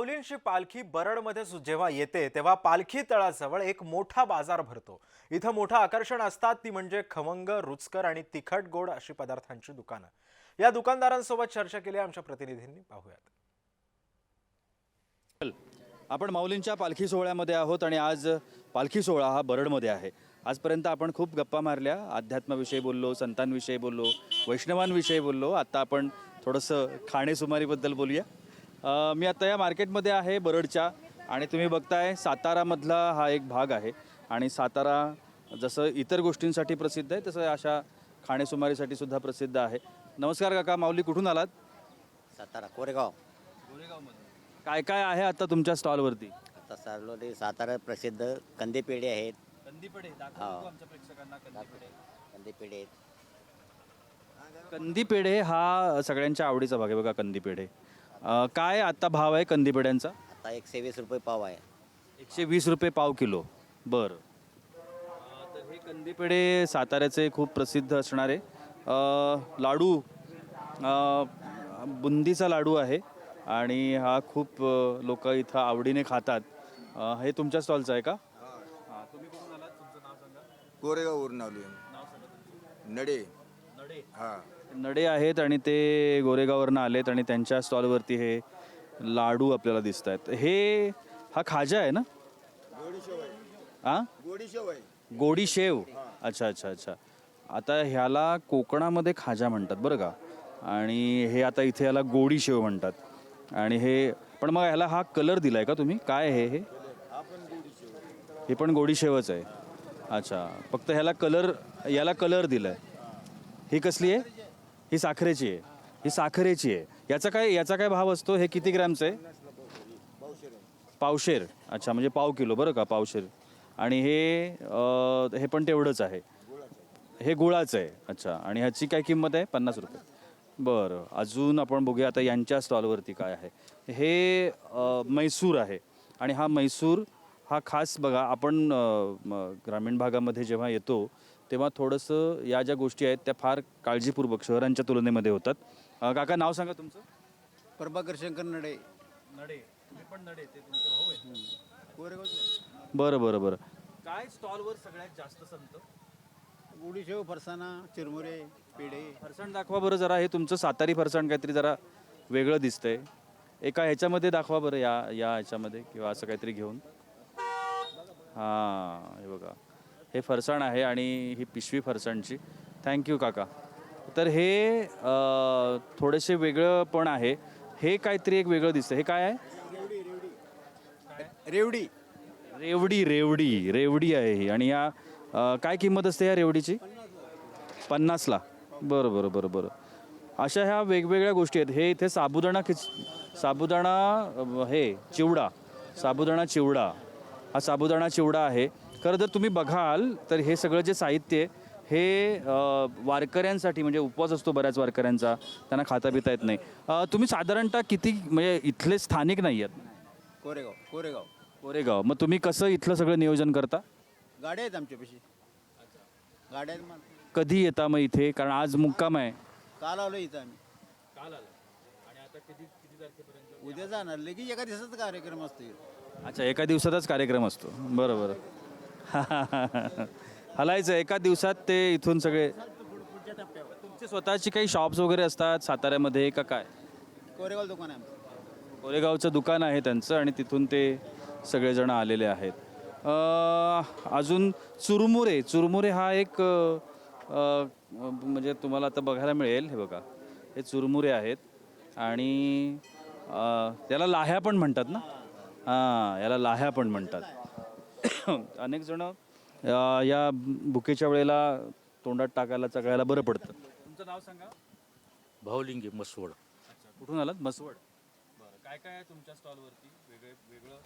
माऊलींची पालखी बरडमध्ये सु- जेव्हा येते तेव्हा पालखी तळाजवळ एक मोठा बाजार भरतो. इथं मोठं आकर्षण असतात ती म्हणजे खमंग रुचकर आणि तिखट गोड अशी पदार्थांची दुकानं. या दुकानदारांसोबत चर्चा केली आमच्या प्रतिनिधींनी. पाहूयात. आपण माऊलींच्या पालखी सोहळ्यामध्ये आहोत आणि आज पालखी सोहळा हा बरडमध्ये आहे. आजपर्यंत आपण खूप गप्पा मारल्या. अध्यात्माविषयी बोललो संतांविषयी बोललो वैष्णवांविषयी बोललो. आत्ता आपण थोडंसं खाणेसुमारीबद्दल बोलूया. मी आता या मार्केटमध्ये आहे बरडच्या आणि तुम्ही बघताय सातारामधला हा एक भाग आहे. आणि सातारा जसं इतर गोष्टींसाठी प्रसिद्ध आहे तसं अशा खाणेसुमारीसाठी सुद्धा प्रसिद्ध आहे. नमस्कार काका माऊली कुठून आलात? सातारा कोरेगाव. काय काय आहे आता तुमच्या स्टॉलवरती? आता सार्वजनिक सातारा प्रसिद्ध कंदी पेढे आहेत. कंदीपेढे दाखव तू आमच्या प्रेक्षकांना कंदी पेढे आहेत. कंदीपेढे हा सगळ्यांच्या आवडीचा भाग आहे बघा कंदीपेढे. अं, काय आता भाव आहे कंदीपेढ्यांचा आता एकशे वीस रुपये पाव आहे. एकशे वीस रुपये पाव किलो. बरं. अं, तर हे कंदीपेढे साताऱ्याचे खूप प्रसिद्ध असणारे. अं, लाडू. अं, बुंदीचा लाडू आहे आणि हा खूप लोक इथं आवडीने खातात. अं, हे तुमच्या स्टॉलचं आहे का? हां. तुम्ही कुठून आलात? तुमचं नाव सांगा. गोरेगाववरून आलोय नाव सांगा नडे. नडे. हा. नडे आहेत आणि ते गोरेगाववरनं आलेत आणि त्यांच्या स्टॉलवरती हे लाडू आपल्याला दिसत आहेत हे हा खाजा आहे ना? हां गोडी शेव. अच्छा अच्छा अच्छा. आता ह्याला कोकणामध्ये खाजा म्हणतात बरं का. आणि हे आता इथे याला गोडी शेव म्हणतात. आणि हे पण मग ह्याला हा कलर दिलाय का तुम्ही? काय हे हे? हे पण गोडी शेवच आहे. अच्छा फक्त ह्याला कलर याला कलर दिलाय. ही कसली आहे? ही साखरेची आहे. ही साखरेची आहे. याचा काय याचा काय भाव असतो? हे किती ग्रॅमचं आहे? पावशेर. अच्छा म्हणजे पाव किलो. बरं का पावशेर. आणि हे हे पण तेवढंच आहे. हे गुळाचं आहे. अच्छा. आणि ह्याची काय किंमत आहे? पन्नास रुपये. बरं. अजून आपण बघूया आता यांच्या स्टॉलवरती काय आहे. हे म्हैसूर आहे. आणि हा म्हैसूर हा खास बघा आपण ग्रामीण भागामध्ये जेव्हा येतो तेव्हा थोडंसं या ज्या गोष्टी आहेत त्या फार काळजीपूर्वक शहरांच्या तुलनेमध्ये होतात. अं, काका नाव सांगा तुमचं? प्रभाकर शंकर नडे. नडे. पण नडे ते तुमचे भाऊ आहेत. कोरेगाव बरं बरं बरं. काय स्टॉलवर सगळ्यात जास्त संत? गुडीशेव फरसाणा चिरमुरे पेढे. फरसाण दाखवा बरं जरा हे तुमचं सातारी फरसाण काहीतरी जरा वेगळं दिसतंय. एका ह्याच्यामध्ये दाखवा बरं या या ह्याच्यामध्ये किंवा असं काहीतरी घेऊन. हां हे बघा. हे फरसाण आहे आणि ही पिशवी फरसाणची. थँक्यू काका. तर हे अं, थोडेसे वेगळं पण आहे. हे काहीतरी एक वेगळं दिसतं हे काय आहे? रेवडी. रेवडी रेवडी. रेवडी आहे ही. आणि या अ, काय किंमत असते या रेवडीची? पन्नासला. बरं बरं बरं बरं. अशा ह्या वेगवेगळ्या गोष्टी आहेत. हे इथे साबुदाणा खिच साबुदाणा अ, हे चिवडा. साबुदाणा चिवडा. हा साबुदाणा चिवडा आहे. खरं जर तुम्ही बघाल तर हे सगळं जे साहित्य आहे हे वारकऱ्यांसाठी म्हणजे उपवास असतो बऱ्याच वारकऱ्यांचा त्यांना खाता पिता येत नाही. तुम्ही साधारणतः किती म्हणजे इथले स्थानिक नाही आहेत? कोरेगाव कोरेगाव. कोरेगाव. मग तुम्ही कसं इथलं सगळं नियोजन करता? गाड्या आहेत आमच्यापाशी गाड्या आहेत कधी येता मग इथे? कारण आज मुक्काम आहे. काल आलो इथं आम्ही. काल आलो आणि आता किती किती तारखेपर्यंत उद्या जाणार. लगेच एका दिवसाचा कार्यक्रम असतो. अच्छा एका दिवसातच कार्यक्रम असतो. बरं बरं हलायचं एका दिवसात ते इथून सगळे तुमचे स्वतःची काही शॉप्स वगैरे असतात साताऱ्यामध्ये का काय? कोरेगाव दुकान आहे कोरेगावचं दुकान आहे त्यांचं आणि तिथून ते सगळेजण आलेले आहेत. अं, अजून चुरमुरे चुरमुरे हा एक अं, अं, म्हणजे तुम्हाला आता बघायला मिळेल हे बघा. हे चुरमुरे आहेत आणि अं, त्याला लाह्या पण म्हणतात ना? हां याला लाह्या पण म्हणतात. अनेक जण या भुकेच्या वेळेला तोंडात टाकायला चकायला बरं पडतं. तुमचं नाव सांगा? भावलिंगी मसवड कुठून आलात? मसवड बरं काय काय आहे तुमच्या स्टॉलवरती? वेगळे वेगळं?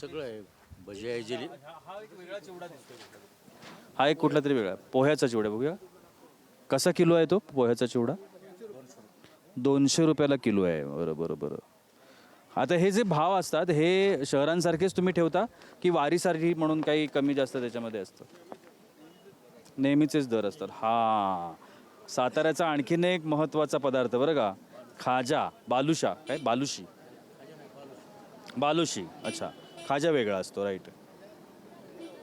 सगळं आहे. भजी आहे जिली हा हा एक वेगळा चिवडा दिसतोय हा एक कुठला तरी वेगळा पोह्याचा चिवडा बघूया. कसा किलो आहे तो पोह्याचा चिवडा? दोनशे रुपयाला किलो आहे. बरं बरं बरं. आता हे जे भाव असतात हे शहरांसारखेच तुम्ही ठेवता की वारीसारखी म्हणून काही कमी जास्त त्याच्यामध्ये असतं? नेहमीचेच दर असतात. हा. साताऱ्याचा आणखीन एक महत्त्वाचा पदार्थ बरं का खाजा बालुशा. काय? बालुशी. बालुशी. अच्छा. खाजा वेगळा असतो राईट.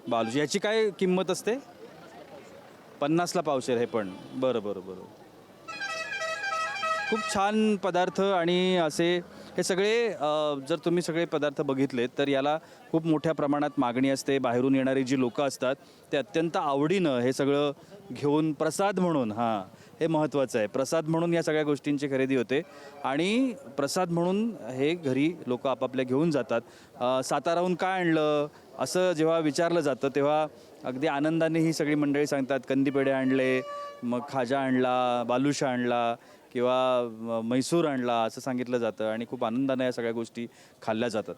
बालुशी. याची काय किंमत असते? पन्नासला पावशेर हे पण. बरं बरं बरं. खूप छान पदार्थ आणि असे हे सगळे जर तुम्ही सगळे पदार्थ बघितलेत तर याला खूप मोठ्या प्रमाणात मागणी असते. बाहेरून येणारी जी लोकं असतात ते अत्यंत आवडीनं हे सगळं घेऊन प्रसाद म्हणून हां हे महत्त्वाचं आहे. प्रसाद म्हणून या सगळ्या गोष्टींची खरेदी होते. आणि प्रसाद म्हणून हे घरी लोक आपापल्या घेऊन जातात. साताराहून काय आणलं असं जेव्हा विचारलं जातं तेव्हा अगदी आनंदाने ही सगळी मंडळी सांगतात कंदीपेढे आणले मग खाजा आणला बालुशा आणला किंवा म्हैसूर आणला असं सांगितलं जातं आणि खूप आनंदाने या सगळ्या गोष्टी खाल्ल्या जातात.